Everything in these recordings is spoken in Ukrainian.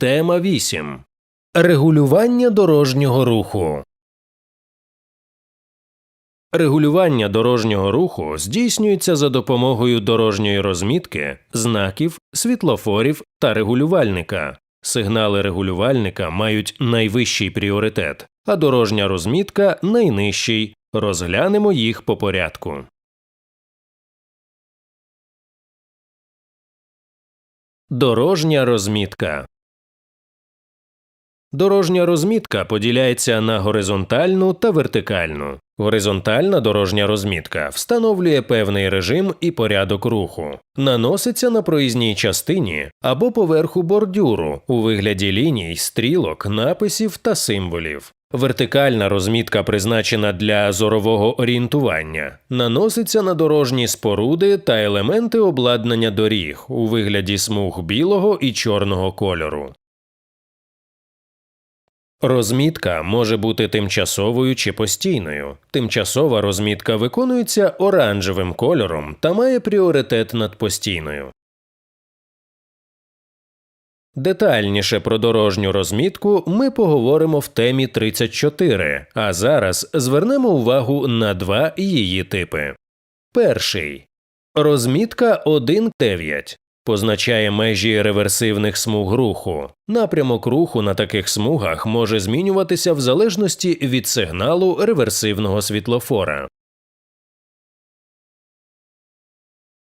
Тема 8. Регулювання дорожнього руху. Регулювання дорожнього руху здійснюється за допомогою дорожньої розмітки, знаків, світлофорів та регулювальника. Сигнали регулювальника мають найвищий пріоритет, а дорожня розмітка найнижчий. Розглянемо їх по порядку. Дорожня розмітка Дорожня розмітка поділяється на горизонтальну та вертикальну. Горизонтальна дорожня розмітка встановлює певний режим і порядок руху, наноситься на проїзній частині або поверху бордюру у вигляді ліній, стрілок, написів та символів. Вертикальна розмітка призначена для зорового орієнтування, наноситься на дорожні споруди та елементи обладнання доріг у вигляді смуг білого і чорного кольору. Розмітка може бути тимчасовою чи постійною. Тимчасова розмітка виконується оранжевим кольором та має пріоритет над постійною. Детальніше про дорожню розмітку ми поговоримо в темі 34, а зараз звернемо увагу на два її типи. Перший розмітка 1.9 позначає межі реверсивних смуг руху. Напрямок руху на таких смугах може змінюватися в залежності від сигналу реверсивного світлофора.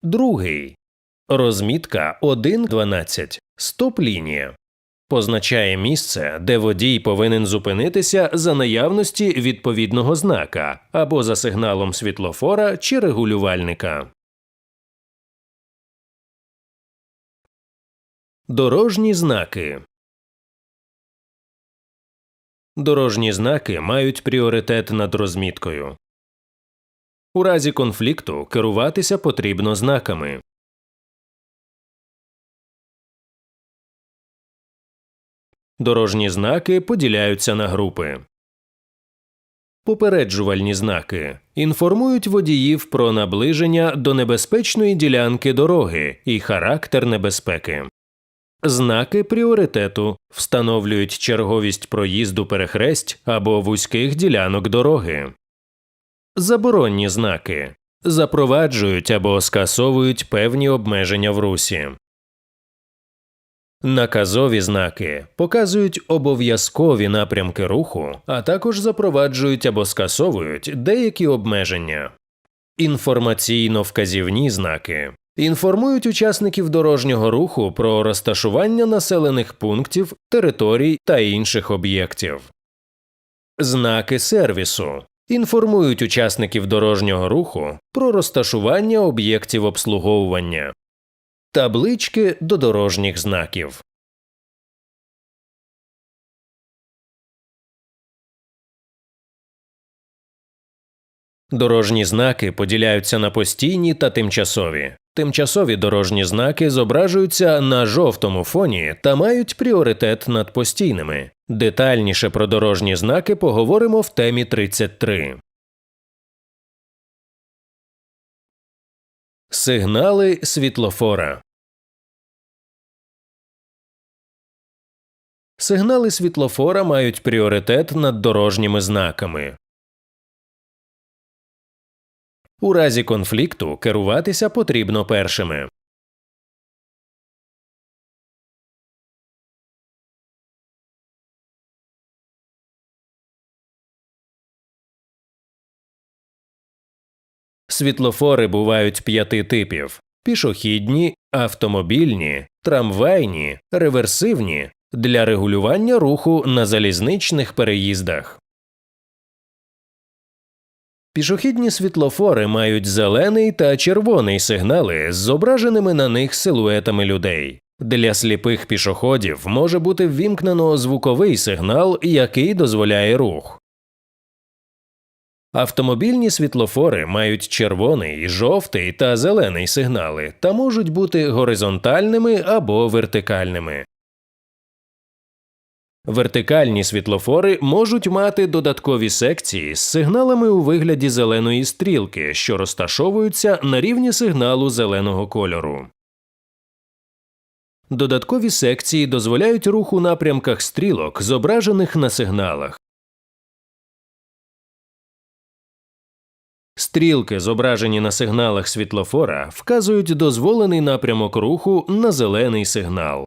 Другий розмітка 1.12 стоп-лінія позначає місце, де водій повинен зупинитися за наявності відповідного знака або за сигналом світлофора чи регулювальника. Дорожні знаки Дорожні знаки мають пріоритет над розміткою. У разі конфлікту керуватися потрібно знаками. Дорожні знаки поділяються на групи. Попереджувальні знаки інформують водіїв про наближення до небезпечної ділянки дороги і характер небезпеки. Знаки пріоритету встановлюють черговість проїзду перехресть або вузьких ділянок дороги. Заборонні знаки запроваджують або скасовують певні обмеження в русі. Наказові знаки показують обов'язкові напрямки руху, а також запроваджують або скасовують деякі обмеження. Інформаційно вказівні знаки інформують учасників дорожнього руху про розташування населених пунктів, територій та інших об'єктів. Знаки сервісу інформують учасників дорожнього руху про розташування об'єктів обслуговування, таблички до дорожніх знаків. Дорожні знаки поділяються на постійні та тимчасові. Тимчасові дорожні знаки зображуються на жовтому фоні та мають пріоритет над постійними. Детальніше про дорожні знаки поговоримо в темі 33. Сигнали світлофора Сигнали світлофора мають пріоритет над дорожніми знаками. У разі конфлікту керуватися потрібно першими. Світлофори бувають п'яти типів: пішохідні, автомобільні, трамвайні, реверсивні для регулювання руху на залізничних переїздах. Пішохідні світлофори мають зелений та червоний сигнали з зображеними на них силуетами людей. Для сліпих пішоходів може бути ввімкнено звуковий сигнал, який дозволяє рух. Автомобільні світлофори мають червоний, жовтий та зелений сигнали та можуть бути горизонтальними або вертикальними. Вертикальні світлофори можуть мати додаткові секції з сигналами у вигляді зеленої стрілки, що розташовуються на рівні сигналу зеленого кольору. Додаткові секції дозволяють рух у напрямках стрілок, зображених на сигналах. Стрілки, зображені на сигналах світлофора, вказують дозволений напрямок руху на зелений сигнал.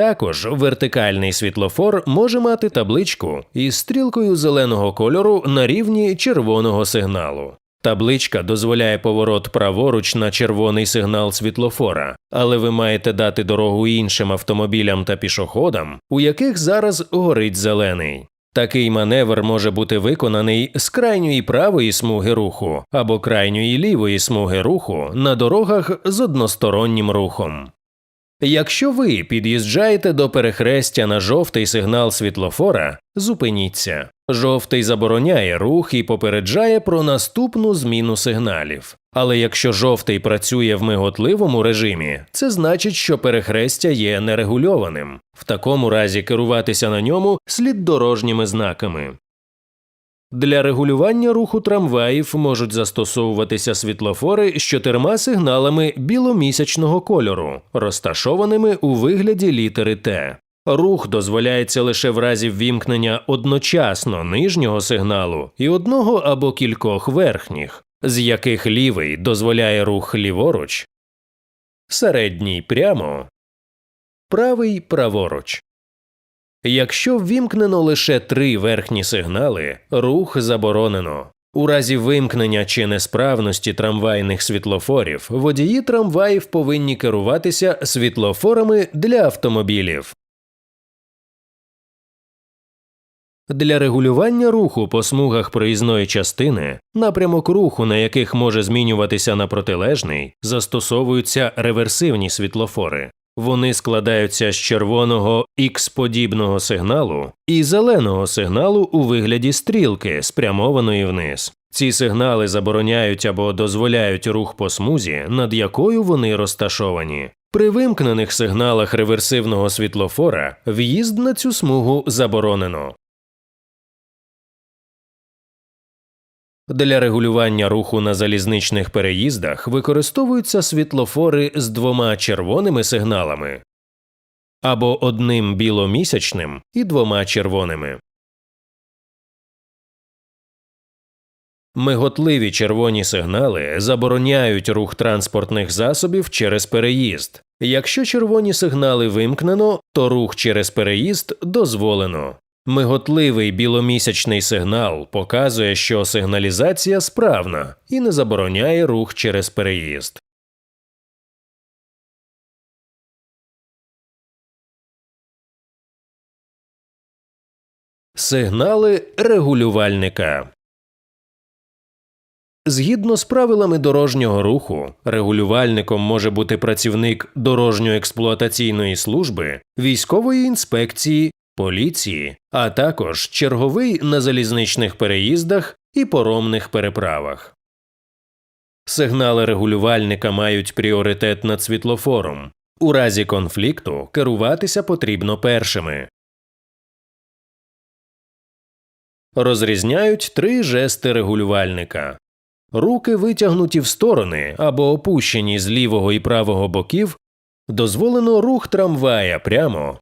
Також вертикальний світлофор може мати табличку із стрілкою зеленого кольору на рівні червоного сигналу. Табличка дозволяє поворот праворуч на червоний сигнал світлофора, але ви маєте дати дорогу іншим автомобілям та пішоходам, у яких зараз горить зелений. Такий маневр може бути виконаний з крайньої правої смуги руху або крайньої лівої смуги руху на дорогах з одностороннім рухом. Якщо ви під'їжджаєте до перехрестя на жовтий сигнал світлофора, зупиніться. Жовтий забороняє рух і попереджає про наступну зміну сигналів. Але якщо жовтий працює в миготливому режимі, це значить, що перехрестя є нерегульованим. В такому разі керуватися на ньому слід дорожніми знаками. Для регулювання руху трамваїв можуть застосовуватися світлофори з чотирма сигналами біломісячного кольору, розташованими у вигляді літери Т. Рух дозволяється лише в разі ввімкнення одночасно нижнього сигналу і одного або кількох верхніх, з яких лівий дозволяє рух ліворуч, середній прямо, правий праворуч. Якщо ввімкнено лише три верхні сигнали, рух заборонено. У разі вимкнення чи несправності трамвайних світлофорів водії трамваїв повинні керуватися світлофорами для автомобілів. Для регулювання руху по смугах проїзної частини, напрямок руху на яких може змінюватися на протилежний, застосовуються реверсивні світлофори. Вони складаються з червоного X-подібного сигналу і зеленого сигналу у вигляді стрілки, спрямованої вниз. Ці сигнали забороняють або дозволяють рух по смузі, над якою вони розташовані. При вимкнених сигналах реверсивного світлофора в'їзд на цю смугу заборонено. Для регулювання руху на залізничних переїздах використовуються світлофори з двома червоними сигналами або одним біломісячним і двома червоними. Миготливі червоні сигнали забороняють рух транспортних засобів через переїзд. Якщо червоні сигнали вимкнено, то рух через переїзд дозволено. Миготливий біломісячний сигнал показує, що сигналізація справна і не забороняє рух через переїзд. Сигнали регулювальника Згідно з правилами дорожнього руху, регулювальником може бути працівник дорожньо-експлуатаційної служби, військової інспекції поліції, а також черговий на залізничних переїздах і поромних переправах. Сигнали регулювальника мають пріоритет над світлофором. У разі конфлікту керуватися потрібно першими. Розрізняють три жести регулювальника. Руки витягнуті в сторони або опущені з лівого і правого боків. Дозволено рух трамвая прямо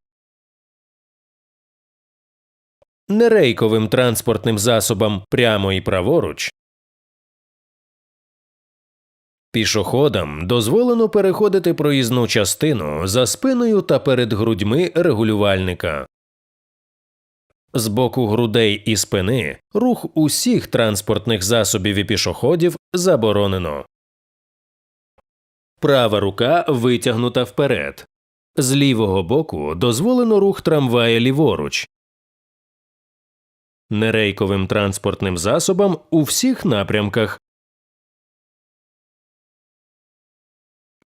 нерейковим транспортним засобам прямо і праворуч. Пішоходам дозволено переходити проїзну частину за спиною та перед грудьми регулювальника. З боку грудей і спини рух усіх транспортних засобів і пішоходів заборонено. Права рука витягнута вперед. З лівого боку дозволено рух трамвая ліворуч, нерейковим транспортним засобам у всіх напрямках.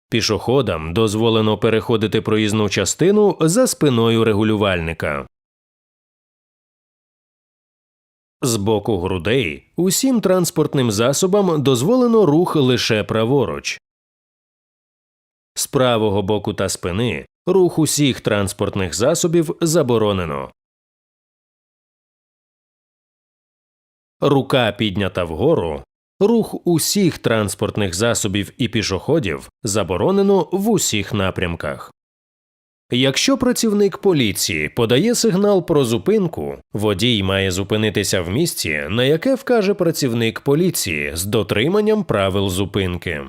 Пішоходам дозволено переходити проїзну частину за спиною регулювальника. З боку грудей усім транспортним засобам дозволено рух лише праворуч. З правого боку та спини рух усіх транспортних засобів заборонено. Рука піднята вгору, Рух усіх транспортних засобів і пішоходів заборонено в усіх напрямках. Якщо працівник поліції подає сигнал про зупинку, водій має зупинитися в місці, на яке вкаже працівник поліції з дотриманням правил зупинки.